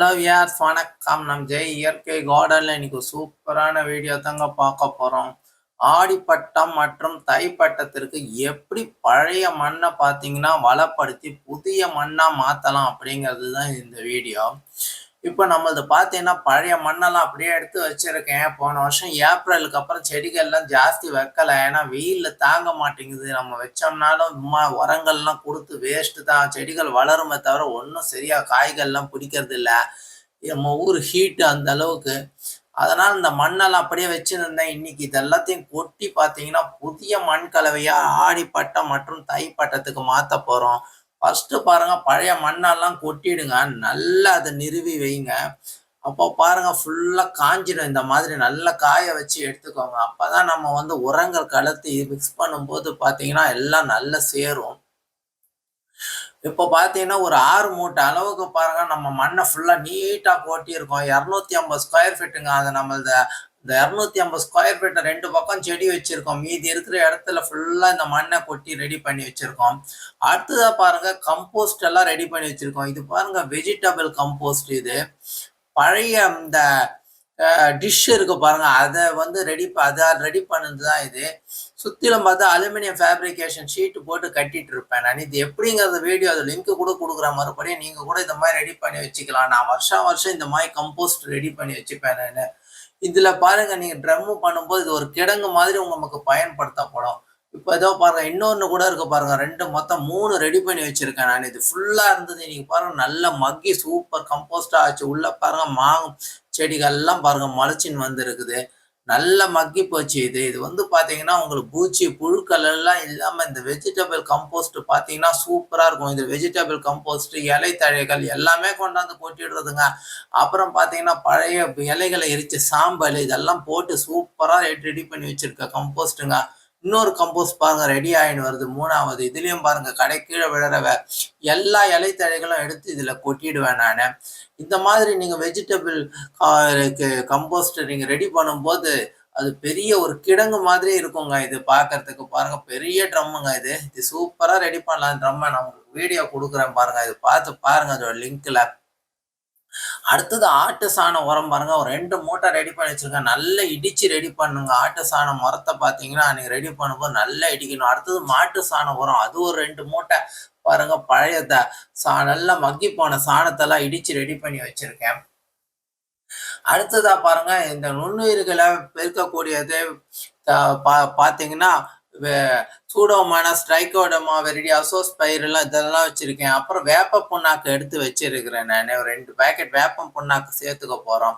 Hello வியார்ஸ் வணக்கம். நம் ஜெய் இயற்கை கார்டன்ல இன்னைக்கு சூப்பரான வீடியோ தாங்க பார்க்க போறோம். ஆடிப்பட்டம் மற்றும் தைப்பட்டத்திற்கு எப்படி பழைய மண்ணை பார்த்தீங்கன்னா வளப்படுத்தி புதிய மண்ணா மாத்தலாம் அப்படிங்கிறது தான் இந்த வீடியோ இப்போ நம்மளது பார்த்தீங்கன்னா பழைய மண்ணெல்லாம் அப்படியே எடுத்து வச்சிருக்கேன். போன வருஷம் ஏப்ரலுக்கு அப்புறம் செடிகள்லாம் ஜாஸ்தி வைக்கல. ஏன்னா வெயிலில் தாங்க மாட்டேங்குது. நம்ம வச்சோம்னாலும் சும்மா உரங்கள்லாம் கொடுத்து வேஸ்ட்டு தான். செடிகள் வளருமே தவிர ஒன்றும் சரியாக காய்கள்லாம் பிடிக்கிறது இல்லை. நம்ம ஊர் ஹீட்டு அந்த அளவுக்கு. அதனால் இந்த மண்ணெல்லாம் அப்படியே வச்சுருந்தேன். இன்னைக்கு இதெல்லாத்தையும் கொட்டி பார்த்தீங்கன்னா புதிய மண் கலவையாக ஆடிப்பட்டம் மற்றும் தைப்பட்டத்துக்கு மாற்ற போகிறோம் ஃபர்ஸ்ட் பாருங்க பழைய மண்ணெல்லாம் கொட்டிடுங்க. நல்லா அதை நிறுவி வைங்க. அப்போ பாருங்க ஃபுல்லா காஞ்சிடும். இந்த மாதிரி நல்லா காய வச்சு எடுத்துக்கோங்க. அப்பதான் நம்ம வந்து உரங்கள் கலத்து மிக்ஸ் பண்ணும்போது பார்த்தீங்கன்னா எல்லாம் நல்லா சேரும். இப்போ பார்த்தீங்கன்னா ஒரு ஆறு மூட்டை அளவுக்கு பாருங்க நம்ம மண்ணை ஃபுல்லாக நீட்டாக கொட்டியிருக்கோம். இரநூத்தி ஐம்பது ஸ்கொயர் ஃபீட்டுங்க அதை நம்ம இந்த இந்த இரநூத்தி ஐம்பது ஸ்கொயர் ஃபீட்டை ரெண்டு பக்கம் செடி வச்சிருக்கோம். மீதி இருக்கிற இடத்துல ஃபுல்லாக இந்த மண்ணை கொட்டி ரெடி பண்ணி வச்சிருக்கோம். அடுத்ததாக பாருங்க கம்போஸ்ட் எல்லாம் ரெடி பண்ணி வச்சிருக்கோம். இது பாருங்க வெஜிடபிள் கம்போஸ்ட் இது. பழைய இந்த டிஷ் இருக்கு பாருங்க. அதை வந்து ரெடி அதை ரெடி பண்ணது தான் இது. சுத்திலும் பார்த்தா அலுமினியம் ஃபேப்ரிகேஷன் ஷீட் போட்டு கட்டிட்டு இருப்பேன் நான். இது எப்படிங்கிறத வீடியோ அது லிங்க் கூட கொடுக்குற மறுபடியும் நீங்கள் கூட இந்த மாதிரி ரெடி பண்ணி வச்சுக்கலாம். நான் வருஷம் வருஷம் இந்த மாதிரி கம்போஸ்ட் ரெடி பண்ணி வச்சுப்பேன் நான். இதுல பாருங்க நீங்க ட்ரம்மு பண்ணும்போது இது ஒரு கிடங்கு மாதிரி உங்களுக்கு பயன்படுத்தப்படும். இப்போ ஏதோ பாருங்க இன்னொன்று கூட இருக்கு பாருங்க ரெண்டு மொத்தம் மூணு ரெடி பண்ணி வச்சிருக்கேன் நான். இது ஃபுல்லா இருந்தது நீங்க பாருங்க நல்ல மக்கி சூப்பர் கம்போஸ்டா ஆச்சு. உள்ள பாருங்க மாங்கும் செடிகள்லாம் பாருங்க முளைச்சின்னு வந்துருக்குது நல்லா மக்கி போச்சு. இது இது வந்து பார்த்தீங்கன்னா உங்களுக்கு பூச்சி புழுக்கள் எல்லாம் இல்லாமல் இந்த வெஜிடபிள் கம்போஸ்ட் பார்த்தீங்கன்னா சூப்பராக இருக்கும். இந்த வெஜிடபிள் கம்போஸ்ட் இலை தழைகள் எல்லாமே கொண்டாந்து கொட்டிடுறதுங்க. அப்புறம் பார்த்தீங்கன்னா பழைய இலைகளை எரிச்ச சாம்பல் இதெல்லாம் போட்டு சூப்பராக ரெடி பண்ணி வச்சுருக்க கம்போஸ்ட்டுங்க இன்னொரு கம்போஸ்ட் பாருங்க ரெடி ஆயின்னு வருது. மூணாவது இதுலயும் பாருங்க கடை கீழே விழறவ எல்லா இலைத்தழைகளும் எடுத்து இதுல கொட்டிடுவேன் நான். இந்த மாதிரி நீங்க வெஜிடபிள் கம்போஸ்ட் நீங்க ரெடி பண்ணும்போது அது பெரிய ஒரு கிடங்கு மாதிரி இருக்குங்க இது பார்க்கறதுக்கு பாருங்க பெரிய ட்ரம்முங்க இது. இது சூப்பரா ரெடி பண்ணலாம். ட்ரம்மை நான் உங்களுக்கு வீடியோ கொடுக்குறேன் பாருங்க. இது பார்த்து பாருங்க அதோட லிங்க்ல அடுத்தது ஆட்டு சாணம் உரம் பாருங்க. ஒரு ரெண்டு மூட்டை ரெடி பண்ணி வச்சிருக்கேன். நல்லா இடிச்சு ரெடி பண்ணுங்க. ஆட்டு சாணம் மரத்தை பார்த்தீங்கன்னா அன்னைக்கு ரெடி பண்ணும்போது நல்லா இடிக்கணும். அடுத்தது மாட்டு சாணம் உரம். அது ஒரு ரெண்டு மூட்டை பாருங்க. பழைய சா நல்லா மக்கி போன சாணத்தெல்லாம் இடிச்சு ரெடி பண்ணி வச்சிருக்கேன். அடுத்ததா பாருங்க. இந்த நுண்ணுயிர்களை பெருக்கக்கூடியது பா பார்த்தீங்கன்னா சூடோமான ட்ரைகோடமா வெரிடி அசோஸ்பைரெல்லாம் இதெல்லாம் வச்சுருக்கேன். அப்புறம் வேப்ப புண்ணாக்கு எடுத்து வச்சிருக்கிறேன் நான். ஒரு ரெண்டு பேக்கெட் வேப்பம் புண்ணாக்கு சேர்த்துக்க போகிறோம்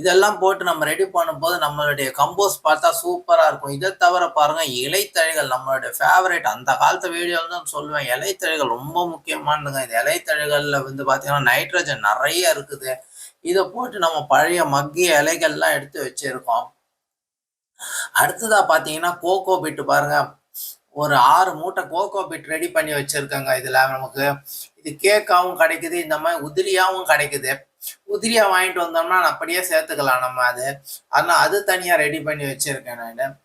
இதெல்லாம் போட்டு நம்ம ரெடி பண்ணும்போது நம்மளுடைய கம்போஸ் பார்த்தா சூப்பராக இருக்கும். இதை தவிர பாருங்கள் இலைத்தழைகள் நம்மளுடைய ஃபேவரேட் அந்த காலத்து வீடியோவில் தான் சொல்லுவேன். இலைத்தழைகள் ரொம்ப முக்கியமானதுங்க. இந்த இலைத்தழைகள்ல வந்து பார்த்தீங்கன்னா நைட்ரஜன் நிறைய இருக்குது. இதை போட்டு நம்ம பழைய மக்கிய இலைகள்லாம் எடுத்து வச்சிருக்கோம். அடுத்ததா பாத்தீங்கன்னா கோகோ பிட் பாருங்க. ஒரு ஆறு மூட்டை கோகோ பிட் ரெடி பண்ணி வச்சிருக்காங்க இதுல நமக்கு. இது கேக்காவும் கிடைக்குது இந்த மாதிரி உதிரியாவும் கிடைக்குது. உதிரியா வாங்கிட்டு வந்தோம்னா அப்படியே சேர்த்துக்கலாம் நம்ம அது. ஆனால் அது தனியா ரெடி பண்ணி வச்சிருக்கேன் நான்.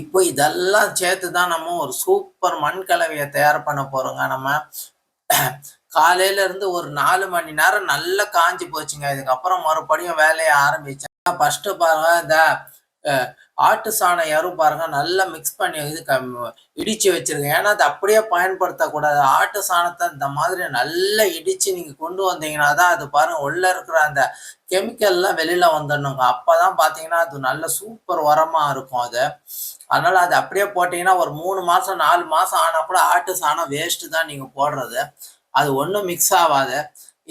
இப்போ இதெல்லாம் சேர்த்து தான் நம்ம ஒரு சூப்பர் மண் கலவையை தயார் பண்ண போறோங்க நம்ம. காலையில இருந்து ஒரு நாலு மணி நேரம் நல்லா காஞ்சி போச்சுங்க. இதுக்கப்புறம் மறுபடியும் வேலையை ஆரம்பிச்சேன் ஃபர்ஸ்ட் பாருங்க இந்த ஆட்டு சாணம் யாரும் பாருங்க நல்லா மிக்ஸ் பண்ணி இது இடிச்சு வச்சிருக்கேன் ஏன்னா அது அப்படியே பயன்படுத்தக்கூடாது ஆட்டு சாணத்தை இந்த மாதிரி நல்லா இடிச்சு நீங்க கொண்டு வந்தீங்கன்னா தான் அது பாருங்க உள்ள இருக்கிற அந்த கெமிக்கல்லாம் வெளியில வந்துடணுங்க. அப்பதான் பாத்தீங்கன்னா அது நல்ல சூப்பர் உரமா இருக்கும் அது. அதனால அது அப்படியே போட்டீங்கன்னா ஒரு மூணு மாசம் நாலு மாசம் ஆனா கூட ஆட்டு சாணம் வேஸ்ட் தான் நீங்க போடுறது. அது ஒன்றும் மிக்ஸ் ஆகாது.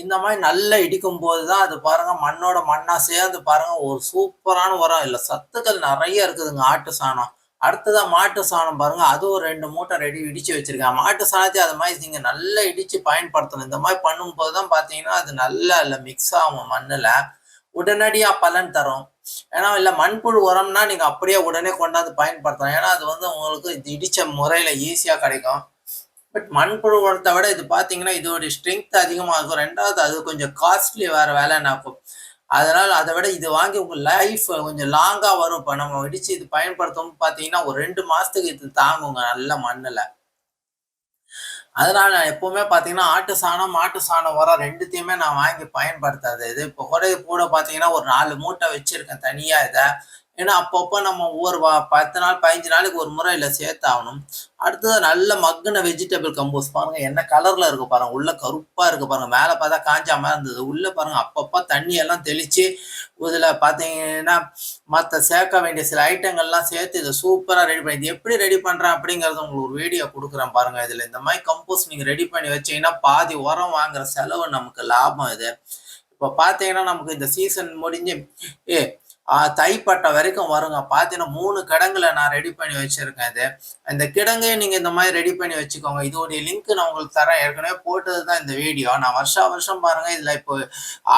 இந்த மாதிரி நல்லா இடிக்கும் போது தான் அது பாருங்க மண்ணோட மண்ணா சேர்ந்து பாருங்க ஒரு சூப்பரான உரம். இல்லை சத்துக்கள் நிறைய இருக்குதுங்க ஆட்டு சாணம். அடுத்ததான் மாட்டு சாணம் பாருங்க அது ஒரு ரெண்டு மூட்டை ரெடி இடிச்சு வச்சிருக்கேன் மாட்டு சாணத்தையும் அது மாதிரி நீங்க நல்லா இடிச்சு பயன்படுத்தணும். இந்த மாதிரி பண்ணும்போது தான் பாத்தீங்கன்னா அது நல்லா இல்லை மிக்ஸ் ஆகும் மண்ணுல. உடனடியா பலன் தரும். ஏன்னா இல்லை மண்புழு உரம்னா நீங்க அப்படியே உடனே கொண்டாந்து பயன்படுத்தலாம். ஏன்னா அது வந்து உங்களுக்கு இது இடிச்ச முறையில ஈஸியா கிடைக்கும். பட் மண்புழு உரத்தை விட இது பார்த்தீங்கன்னா இதோடைய ஸ்ட்ரென்த் அதிகமாக இருக்கும் ரெண்டாவது அது கொஞ்சம் காஸ்ட்லி வேற வேலை நாக்கும் அதை விட இது வாங்கி உங்கள் லைஃப் கொஞ்சம் லாங்கா வரும். இப்போ நம்ம இடிச்சு இது பயன்படுத்தவும் பார்த்தீங்கன்னா ஒரு ரெண்டு மாசத்துக்கு இது தாங்குங்க நல்ல மண்ணில். அதனால நான் எப்போவுமே பார்த்தீங்கன்னா, ஆட்டு சாணம், மாட்டு சாணம், உரம் ரெண்டுத்தையுமே நான் வாங்கி பயன்படுத்தாது. இது. இப்போ கூட கூட பார்த்தீங்கன்னா, ஒரு நாலு மூட்டை வச்சிருக்கேன் தனியாக இதை. ஏன்னா, அப்பப்போ நம்ம ஒவ்வொரு பத்து நாள், 15 நாளைக்கு ஒரு முறை இல்லை சேர்த்தாகணும். அடுத்தது நல்ல மக்குன வெஜிடபிள் கம்போஸ் பாருங்க என்ன கலர்ல இருக்கு பாருங்க. உள்ள கருப்பா இருக்கு பாருங்க. மேலே பார்த்தா காஞ்ச மாதிரி இருந்தது. உள்ள பாருங்க அப்பப்போ தண்ணி எல்லாம் தெளிச்சு, இதில் பார்த்தீங்கன்னா, மற்ற சேர்க்க வேண்டிய சில ஐட்டங்கள்லாம் சேர்த்து இதை சூப்பராக ரெடி பண்ணி இது எப்படி ரெடி பண்ணுறேன் அப்படிங்கிறத உங்களுக்கு ஒரு வீடியோ கொடுக்குறேன் பாருங்க. இதில் இந்த மாதிரி கம்போஸ் நீங்கள் ரெடி பண்ணி வச்சீங்கன்னா, பாதி உரம் வாங்குற செலவு நமக்கு லாபம் இது. இப்போ பார்த்தீங்கன்னா, நமக்கு இந்த சீசன் முடிஞ்சு ஏ தைப்பட்டம் வரைக்கும் வருங்க. பார்த்தீங்கன்னா, மூணு கிடங்குல நான் ரெடி பண்ணி வச்சுருக்கேன் இது. இந்த கிடங்கையும் நீங்கள் இந்த மாதிரி ரெடி பண்ணி வச்சுக்கோங்க. இதோடைய லிங்க் நான் உங்களுக்கு தரேன். ஏற்கனவே போட்டது தான் இந்த வீடியோ. நான் வருஷா வருஷம் பாருங்கள் இதில் இப்போ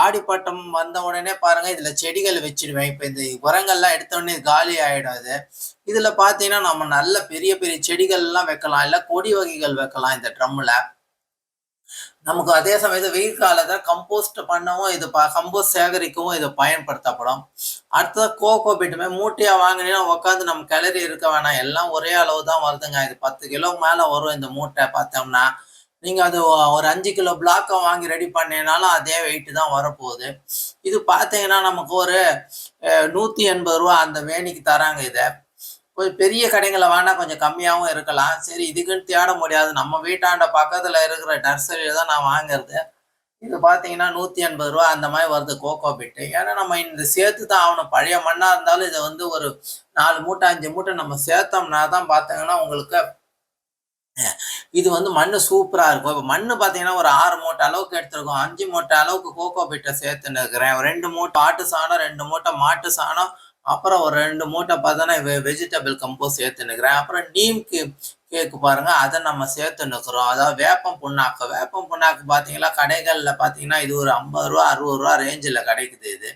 ஆடிப்பட்டம் வந்த உடனே பாருங்கள் இதில் செடிகள் வச்சுடுவேன். இப்போ இந்த உரங்கள்லாம் எடுத்தோடனே காலி ஆகிடும் அது. இதில் பார்த்தீங்கன்னா, நம்ம நல்ல பெரிய பெரிய செடிகள்லாம் வைக்கலாம். இல்லை கொடி வகைகள் வைக்கலாம் இந்த ட்ரம்மில் நமக்கு அதே சமயத்தில் வெயில் காலத்தில் கம்போஸ்ட் பண்ணவும் இது ப கம்போஸ்ட் சேகரிக்கவும் இது பயன்படுத்தப்படும். அடுத்தது கோகோ பீட்டுமே மூட்டையா வாங்கினீங்கன்னா உட்காந்து நம்ம கிளறி இருக்க வேணாம். எல்லாம் ஒரே அளவு தான் வருதுங்க. இது பத்து கிலோ மேல வரும் இந்த மூட்டை பார்த்தோம்னா. நீங்க அது ஒரு அஞ்சு கிலோ பிளாக்கை வாங்கி ரெடி பண்ணினாலும் அதே வெயிட் தான் வரப்போகுது. இது பார்த்தீங்கன்னா, நமக்கு ஒரு நூற்றி எண்பது ரூபா அந்த வேணிக்கு தராங்க இதை கொஞ்சம் பெரிய கடைகளை வாங்கினா கொஞ்சம் கம்மியாகவும் இருக்கலாம். சரி இதுக்குன்னு தேட முடியாது. நம்ம வீட்டாண்ட பக்கத்தில் இருக்கிற நர்சரியில் தான் நான் வாங்குறது. இது பார்த்தீங்கன்னா, நூற்றி எண்பது ரூபா அந்த மாதிரி வருது கோகோ பிட்டு ஏன்னா, நம்ம இந்த சேர்த்து தான் ஆகணும். பழைய மண்ணாக இருந்தாலும் இதை வந்து ஒரு நாலு மூட்டை, அஞ்சு மூட்டை நம்ம சேர்த்தோம்னா தான் பார்த்தீங்கன்னா, உங்களுக்கு இது வந்து மண் சூப்பராக இருக்கும். இப்போ மண் பார்த்தீங்கன்னா, ஒரு ஆறு மூட்டை அளவுக்கு எடுத்துருக்கோம் அஞ்சு மூட்டை அளவுக்கு கோகோ பிட்டை சேர்த்துன்னு இருக்கிறேன். ரெண்டு மூட்டை ஆட்டு சாணம், ரெண்டு மூட்டை மாட்டு சாணம், அப்புறம் ஒரு ரெண்டு மூட்டை பார்த்தோன்னா வெஜிடபிள் கம்போஸ் சேர்த்து நிற்கிறேன் அப்புறம் நீம் கேக்கு பாருங்க. அதை நம்ம சேர்த்து இருக்கிறோம். அதாவது வேப்பம் புண்ணாக்கு. வேப்பம் புண்ணாக்கு பார்த்தீங்கன்னா, கடைகளில் பார்த்தீங்கன்னா, இது ஒரு ஐம்பது ரூபா அறுபது ரூபா ரேஞ்சில் கிடைக்குது இது.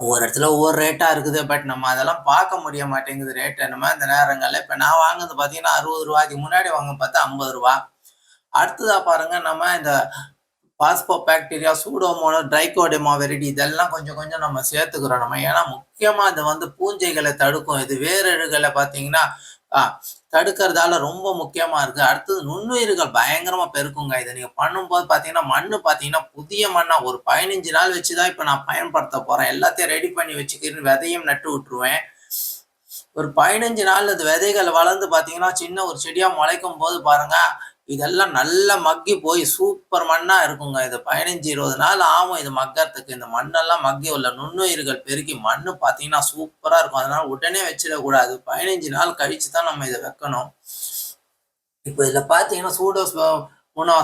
ஒவ்வொரு இடத்துல ஒவ்வொரு ரேட்டாக இருக்குது. பட் நம்ம அதெல்லாம் பார்க்க முடிய மாட்டேங்குது ரேட் என்னமோ இந்த நேரங்களில் இப்போ நான் வாங்குறது பார்த்தீங்கன்னா, அறுபது ரூபாய்க்கு முன்னாடி வாங்க பார்த்தா ஐம்பது ரூபா அடுத்ததாக பாருங்க நம்ம இந்த பாஸ்போபாக்டீரியா, சூடோமோனோ ட்ரைகோடெமா வெரிடி இதெல்லாம் கொஞ்சம் கொஞ்சம் நம்ம சேர்த்துக்கிறோம் நம்ம. ஏன்னா, முக்கியமாக இது வந்து பூஞ்சைகளை தடுக்கும். இது வேரழுகள பார்த்தீங்கன்னா, தடுக்கிறதால ரொம்ப முக்கியமாக இருக்கு. அடுத்தது நுண்ணுயிர்கள் பயங்கரமாக பெருக்குங்க. இதை நீங்கள் பண்ணும்போது பார்த்தீங்கன்னா, மண் பார்த்தீங்கன்னா, புதிய மண்ணாக ஒரு 15 நாள் வச்சு தான் இப்போ நான் பயன்படுத்த போகிறேன் எல்லாத்தையும் ரெடி பண்ணி வச்சுக்கிறேன்னு விதையும் நட்டு விட்டுருவேன். ஒரு பதினஞ்சு நாள் அது விதைகள் வளர்ந்து பார்த்தீங்கன்னா, சின்ன ஒரு செடியாக முளைக்கும் போது பாருங்கள் இதெல்லாம் நல்லா மக்கி போய் சூப்பர் மண்ணா இருக்குங்க. இது 15, 20 நாள் ஆகும் இது மக்கறதுக்கு. இந்த மண்ணெல்லாம் மக்கி உள்ள நுண்ணுயிர்கள் பெருக்கி மண்ணு பார்த்தீங்கன்னா, சூப்பரா இருக்கும். அதனால உடனே வச்சிடக்கூடாது. 15 நாள் கழிச்சு தான் நம்ம இதை வைக்கணும். இப்போ இதில் பார்த்தீங்கன்னா, சூடோஸ்போ மோனோ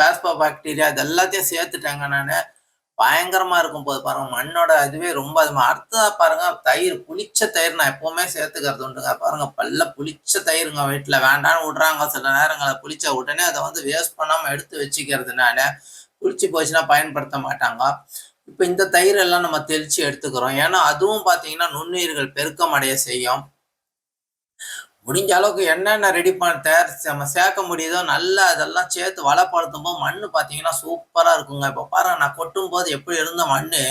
பேஸ்போ பாக்டீரியா இது எல்லாத்தையும் சேர்த்துட்டேங்க நான் பயங்கரமா இருக்கும் போது பாருங்க. மண்ணோட இதுவே ரொம்ப அது அடுத்ததா பாருங்க தயிர். புளிச்ச தயிர் நான் எப்பவுமே சேர்த்துக்கிறது உண்டுங்க. பாருங்க பல்ல புளிச்ச தயிருங்க வீட்டுல வேண்டான்னு விடுறாங்க சில நேரங்களை புளிச்ச உடனே அதை வந்து வேஸ்ட் பண்ணாம எடுத்து வச்சுக்கிறதுனால புளிச்சு போச்சுன்னா பயன்படுத்த மாட்டாங்க. இப்ப இந்த தயிர் எல்லாம் நம்ம தெளிச்சு எடுத்துக்கிறோம். ஏன்னா, அதுவும் பார்த்தீங்கன்னா, நுண்ணுயிர்கள் பெருக்கம் அடைய செய்யும். முடிஞ்ச அளவுக்கு என்னென்ன ரெடி பண்ண தயார் நம்ம சேர்க்க முடியுதோ நல்லா அதெல்லாம் சேர்த்து வளப்படுத்தும்போது மண்ணு பார்த்தீங்கன்னா, சூப்பராக இருக்குங்க. இப்போ பாருங்க நான் கொட்டும்போது எப்படி இருந்த மண்ணு,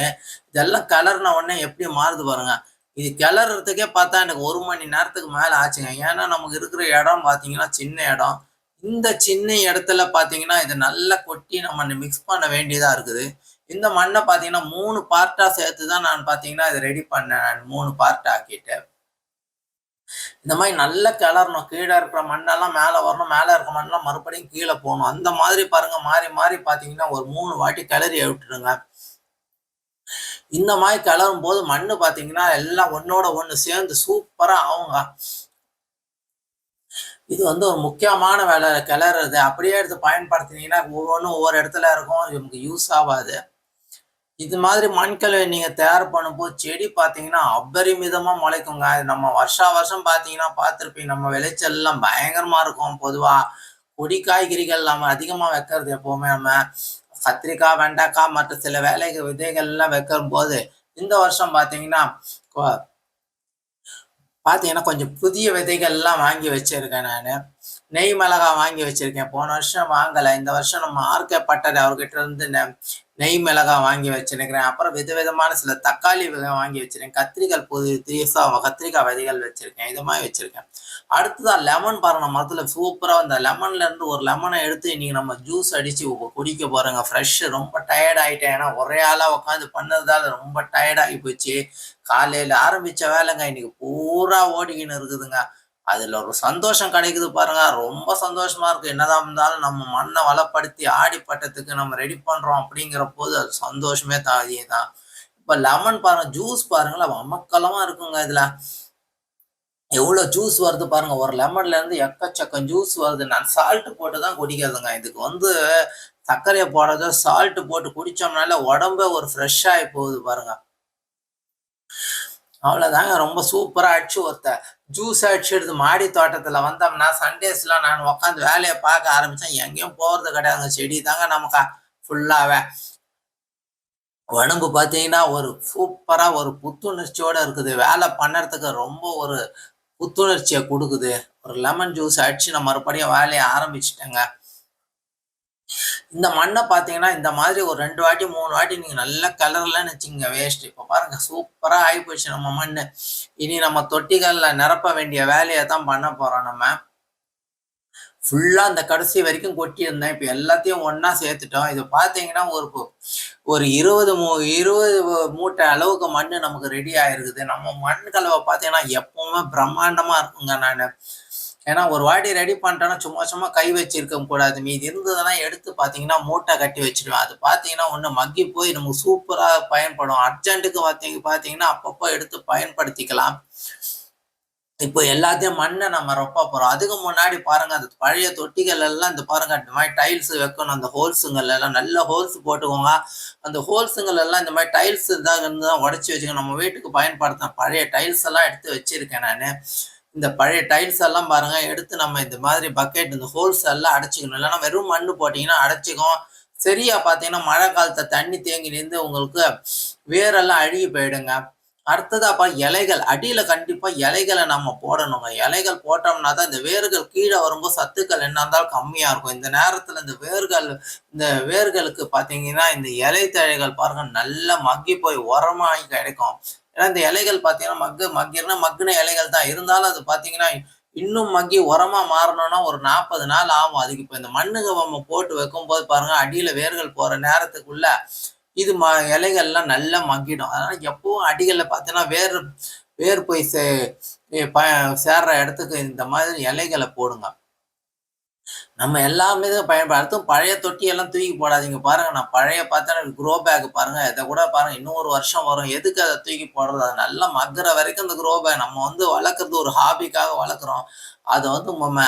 இதெல்லாம் கிளறுன உடனே எப்படி மாறுது பாருங்க. இது கிளறுறதுக்கே பார்த்தா எனக்கு ஒரு மணி நேரத்துக்கு மேலே ஆச்சுங்க. ஏன்னா, நமக்கு இருக்கிற இடம் பார்த்தீங்கன்னா, சின்ன இடம். இந்த சின்ன இடத்துல பார்த்தீங்கன்னா, இதை நல்லா கொட்டி நம்ம மிக்ஸ் பண்ண வேண்டியதாக இருக்குது. இந்த மண்ணை பார்த்தீங்கன்னா, மூணு பார்ட்டாக சேர்த்து தான் நான் பார்த்தீங்கன்னா, இதை ரெடி பண்ணேன் நான் 3 பார்ட் ஆக்கிட்டேன் இந்த மாதிரி நல்லா கிளறணும். கீழே இருக்கிற மண்ணெல்லாம் மேல வரணும். மேல இருக்கிற மண்ணெல்லாம் மறுபடியும் கீழே போகணும் அந்த மாதிரி பாருங்க மாறி மாறி பார்த்தீங்கன்னா, ஒரு மூணு வாட்டி கிளறி விட்டுருங்க. இந்த மாதிரி கிளறும் போது மண்ணு பார்த்தீங்கன்னா, எல்லாம் ஒண்ணோட ஒண்ணு சேர்ந்து சூப்பரா ஆகுங்க. இது வந்து ஒரு முக்கியமான வேலை கிளறுறது. அப்படியே எடுத்து பயன்படுத்தினீங்கன்னா, ஒவ்வொன்னும் ஒவ்வொரு இடத்துல இருக்கும். நமக்கு யூஸ் ஆகாது இது மாதிரி மண்கலவை நீங்க தயார் பண்ணும்போது செடி பார்த்தீங்கன்னா, அபரிமிதமா முளைக்குங்க. நம்ம வருஷா வருஷம் பார்த்தீங்கன்னா பார்த்துருப்பீங்க நம்ம விளைச்சல்லாம் பயங்கரமா இருக்கும் பொதுவா. கொடி காய்கறிகள் நம்ம அதிகமா வைக்கிறது எப்பவுமே நம்ம கத்திரிக்காய், வெண்டைக்காய் மற்ற சில வேலைக விதைகள்லாம் வைக்கும்போது, இந்த வருஷம் பார்த்தீங்கன்னா, பார்த்தீங்கன்னா, கொஞ்சம் புதிய விதைகள்லாம் வாங்கி வச்சிருக்கேன் நான் நெய் மிளகாய் வாங்கி வச்சிருக்கேன். போன வருஷம் வாங்கலை. இந்த வருஷம் நம்ம ஆர்.கே. பட்டர் அவர்கிட்ட இருந்து நெ நெய் மிளகாய் வாங்கி வச்சிருக்கிறேன். அப்புறம் விதவிதமான சில தக்காளி வாங்கி வச்சிருக்கேன். கத்திரிக்காய் புது தீசா கத்திரிக்காய் விதைகள் வச்சிருக்கேன். இது மாதிரி வச்சிருக்கேன். அடுத்ததான் லெமன் பாருங்க மரத்துல சூப்பரா அந்த லெமன்ல இருந்து ஒரு லெமனை எடுத்து இன்னைக்கு நம்ம ஜூஸ் அடிச்சு குடிக்க போறோங்க. ஃப்ரெஷ் ரொம்ப டயர்ட் ஆயிட்டேன். ஏன்னா ஒரே ஆளா உட்காந்து பண்ணதால ரொம்ப டயர்ட் ஆகி போச்சு. காலையில ஆரம்பிச்ச வேலைங்க. இன்னைக்கு பூரா ஓடிக்கின்னு இருக்குதுங்க. அதுல ஒரு சந்தோஷம் கிடைக்குது பாருங்க. ரொம்ப சந்தோஷமா இருக்கு என்னதான் இருந்தாலும் நம்ம மண்ணை வளப்படுத்தி ஆடி பட்டத்துக்கு நம்ம ரெடி பண்றோம் அப்படிங்கிற போது அது சந்தோஷமே தான் தான். இப்ப லெமன் பாருங்க ஜூஸ் பாருங்களேன். அமக்கலமா இருக்குங்க இதுல. எவ்வளவு ஜூஸ் வருது பாருங்க. ஒரு லெமன்ல இருந்து எக்கச்சக்கம் ஜூஸ் வருது. நான் சால்ட் போட்டு தான் குடிக்கிறதுங்க. இதுக்கு வந்து சர்க்கரையை போடுறதோ சால்ட் போட்டு குடிச்சோம்னால உடம்பே ஒரு ஃப்ரெஷ் ஆகி போகுது பாருங்க. அவ்வளோதாங்க ரொம்ப சூப்பராக அடிச்சு ஒருத்த ஜூஸ் அடிச்சு எடுத்து மாடி தோட்டத்தில் வந்தோம்னா சண்டேஸ்லாம் நான் உட்காந்து வேலையை பார்க்க ஆரம்பித்தேன் எங்கேயும் போகிறது கிடையாதுங்க செடி தாங்க நமக்கு ஃபுல்லாகவே உடம்பு பார்த்தீங்கன்னா ஒரு சூப்பராக ஒரு புத்துணர்ச்சியோடு இருக்குது. வேலை பண்ணுறதுக்கு ரொம்ப ஒரு புத்துணர்ச்சியை கொடுக்குது. ஒரு லெமன் ஜூஸ் அடிச்சு நான் மறுபடியும் வேலையை ஆரம்பிச்சிட்டேங்க. இந்த மண்ணை பார்த்தீங்கன்னா இந்த மாதிரி ஒரு ரெண்டு வாட்டி மூணு வாட்டி நீங்கள் நல்ல கலர்லன்னு வச்சுங்க வேஸ்ட் இப்போ பாருங்க சூப்பராக ஆகி போச்சு நம்ம மண் இனி நம்ம தொட்டிகளில் நிரப்ப வேண்டிய வேலையை தான் பண்ண போகிறோம் நம்ம. ஃபுல்லாக அந்த கடைசி வரைக்கும் கொட்டி இருந்தேன் இப்போ எல்லாத்தையும் ஒன்றா சேர்த்துட்டோம். இது பார்த்தீங்கன்னா ஒரு ஒரு இருபது மூ இருபது மூட்டை அளவுக்கு மண் நமக்கு ரெடி ஆயிருக்குது. நம்ம மண் கலவை பார்த்தீங்கன்னா எப்பவுமே பிரம்மாண்டமாக இருக்குங்க நான். ஏன்னா ஒரு வாட்டி ரெடி பண்ணிட்டோன்னா சும்மா சும்மா கை வச்சிருக்க கூடாது. மீதி இருந்ததெல்லாம் எடுத்து பார்த்தீங்கன்னா மூட்டை கட்டி வச்சிருவேன் அது பார்த்தீங்கன்னா ஒன்று மக்கி போய் நமக்கு சூப்பராக பயன்படும். அர்ஜென்ட்டுக்கு பார்த்தீங்க பார்த்தீங்கன்னா அப்பப்போ எடுத்து பயன்படுத்திக்கலாம். இப்போ எல்லாத்தையும் மண்ணை நம்ம ரொப்ப போறோம். அதுக்கு முன்னாடி பாருங்க அந்த பழைய தொட்டிகள் எல்லாம் இந்த பாருங்க இந்த மாதிரி டைல்ஸ் வைக்கணும். அந்த ஹோல்ஸுங்கள் எல்லாம் நல்ல ஹோல்ஸ் போட்டுக்கோங்க. அந்த ஹோல்ஸுங்கள் எல்லாம் இந்த மாதிரி டைல்ஸ் தான் இருந்து தான் உடச்சி வச்சுக்கணும். நம்ம வீட்டுக்கு பயன்படுத்தின பழைய டைல்ஸ் எல்லாம் எடுத்து வச்சிருக்கேன் நான். இந்த பழைய டைல்ஸ் எல்லாம் பாருங்க எடுத்து நம்ம இந்த மாதிரி பக்கெட் இந்த ஹோல்ஸ் எல்லாம் அடைச்சிக்கணும். இல்லைன்னா வெறும் மண் போட்டிங்கன்னா அடைச்சிக்கும். சரியா பார்த்தீங்கன்னா மழை காலத்தை தண்ணி தேங்கி நின்று உங்களுக்கு வேரெல்லாம் அழுகி போயிடுங்க. அடுத்தது இலைகள். அடியில் கண்டிப்பாக இலைகளை நம்ம போடணுங்க. இலைகள் போட்டோம்னா தான் இந்த வேர்கள் கீழே வரும்போது சத்துக்கள் என்ன இருந்தாலும் கம்மியாக இருக்கும். இந்த நேரத்தில் இந்த வேர்கள் இந்த வேர்களுக்கு பார்த்தீங்கன்னா இந்த இலை தழைகள் பாருங்கள் நல்லா மக்கி போய் உரமாகி கிடைக்கும். ஏன்னா இந்த இலைகள் பார்த்தீங்கன்னா மக்கு மக்கினா மக்குன இலைகள் தான். இருந்தாலும் அது பார்த்தீங்கன்னா இன்னும் மக்கி உரமாக மாறணும்னா ஒரு நாற்பது நாள் ஆகும். அதுக்கு இப்போ இந்த மண்ணுக்கு நம்ம போட்டு வைக்கும் போது அடியில் வேர்கள் போகிற நேரத்துக்குள்ள இது ம இலைகள்லாம் நல்லா மக்கிடும். அதனால் எப்பவும் அடிகளில் பார்த்தீங்கன்னா வேர் வேர் போய் சே ப சேர்ற இடத்துக்கு இந்த மாதிரி இலைகளை போடுங்க. நம்ம எல்லாமே தான் பயன்படுத்தும் பழைய தொட்டி எல்லாம் தூக்கி போடாதீங்க. பாருங்க நான் பழைய பார்த்தா க்ரோ பேக் பாருங்க இதை கூட பாருங்க இன்னும் ஒரு வருஷம் வரும். எதுக்கு அதை தூக்கி போடுறது? அது நல்லா மக்குற வரைக்கும் இந்த க்ரோ பேக் நம்ம வந்து வளர்க்குறது ஒரு ஹாபிக்காக வளர்க்குறோம். அதை வந்து நம்ம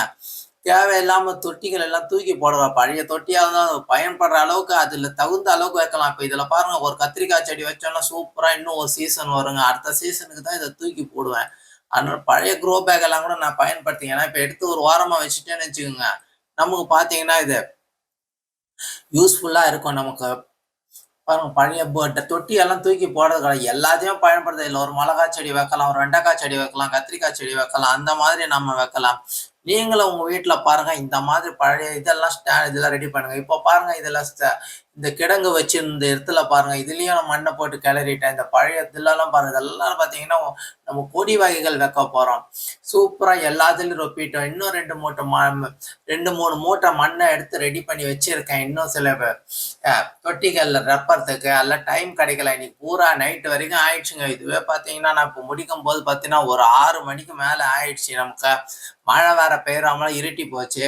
தேவையில்லாம தொட்டிகள் எல்லாம் தூக்கி போடுறோம். பழைய தொட்டியாக தான் பயன்படுற அளவுக்கு அதுல தகுந்த அளவுக்கு வைக்கலாம். இப்போ இதுல பாருங்க ஒரு கத்திரிக்காய் செடி வச்சோம்னா சூப்பரா இன்னும் ஒரு சீசன் வருங்க. அடுத்த சீசனுக்கு தான் இதை தூக்கி போடுவேன். அதனால பழைய க்ரோ பேக் எல்லாம் கூட நான் பயன்படுத்திங்க ஏன்னா இப்போ எடுத்து ஒரு வாரமா வச்சுட்டேன்னு வச்சுக்கோங்க. நமக்கு பார்த்தீங்கன்னா இது யூஸ்ஃபுல்லாக இருக்கும் நமக்கு. பாருங்க பழைய தொட்டி எல்லாம் தூக்கி போடுறது கிடையாது எல்லாத்தையும் பயன்படுத்த இல்லை. ஒரு மிளகா செடி வைக்கலாம் ஒரு வெண்டைக்காய் செடி வைக்கலாம் கத்திரிக்காய் செடி வைக்கலாம் அந்த மாதிரி நம்ம வைக்கலாம். நீங்களும் உங்க வீட்டில் பாருங்க இந்த மாதிரி பழைய இதெல்லாம் ஸ்டாண்ட் இதெல்லாம் ரெடி பண்ணுங்க. இப்போ பாருங்க இதெல்லாம் இந்த கிடங்கு வச்சு இந்த இடத்துல பாருங்க இதுலயும் நான் மண்ணை போட்டு கிளறிட்டேன். இந்த பழைய இதெல்லாம் பாருங்க இதெல்லாம் பாத்தீங்கன்னா நம்ம கொடி வகைகள் வைக்க போறோம். சூப்பரா எல்லாத்துலயும் ரொப்பிட்டோம். இன்னும் ரெண்டு மூட்டை ரெண்டு மூணு மூட்டை மண்ணை எடுத்து ரெடி பண்ணி வச்சிருக்கேன் இன்னும் சில தொட்டிகள்ல ரப்பறதுக்கு எல்லாம் டைம் கிடைக்கல. இன்னைக்கு பூரா நைட்டு வரைக்கும் ஆயிடுச்சுங்க. இதுவே பாத்தீங்கன்னா நான் இப்போ முடிக்கும் போது பாத்தீங்கன்னா ஒரு ஆறு மணிக்கு மேல ஆயிடுச்சு நமக்கு. மழை வேற பெய்யாமல இருட்டி போச்சு.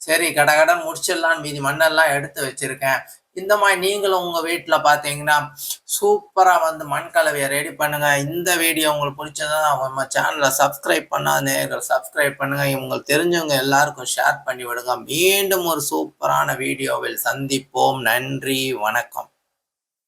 சரி கடகடன் முடிச்சிடலான்னு மீதி மண்ணெல்லாம் எடுத்து வச்சிருக்கேன். இந்த மாதிரி நீங்களும் உங்கள் வீட்டில் பார்த்தீங்கன்னா சூப்பராக வந்து மண் கலவையை ரெடி பண்ணுங்கள் இந்த வீடியோ உங்களுக்கு பிடிச்சதா நம்ம சேனலை சப்ஸ்கிரைப் பண்ணாத சப்ஸ்கிரைப் பண்ணுங்கள் உங்களுக்கு தெரிஞ்சவங்க எல்லாருக்கும் ஷேர் பண்ணி விடுங்க. மீண்டும் ஒரு சூப்பரான வீடியோவில் சந்திப்போம். நன்றி வணக்கம்.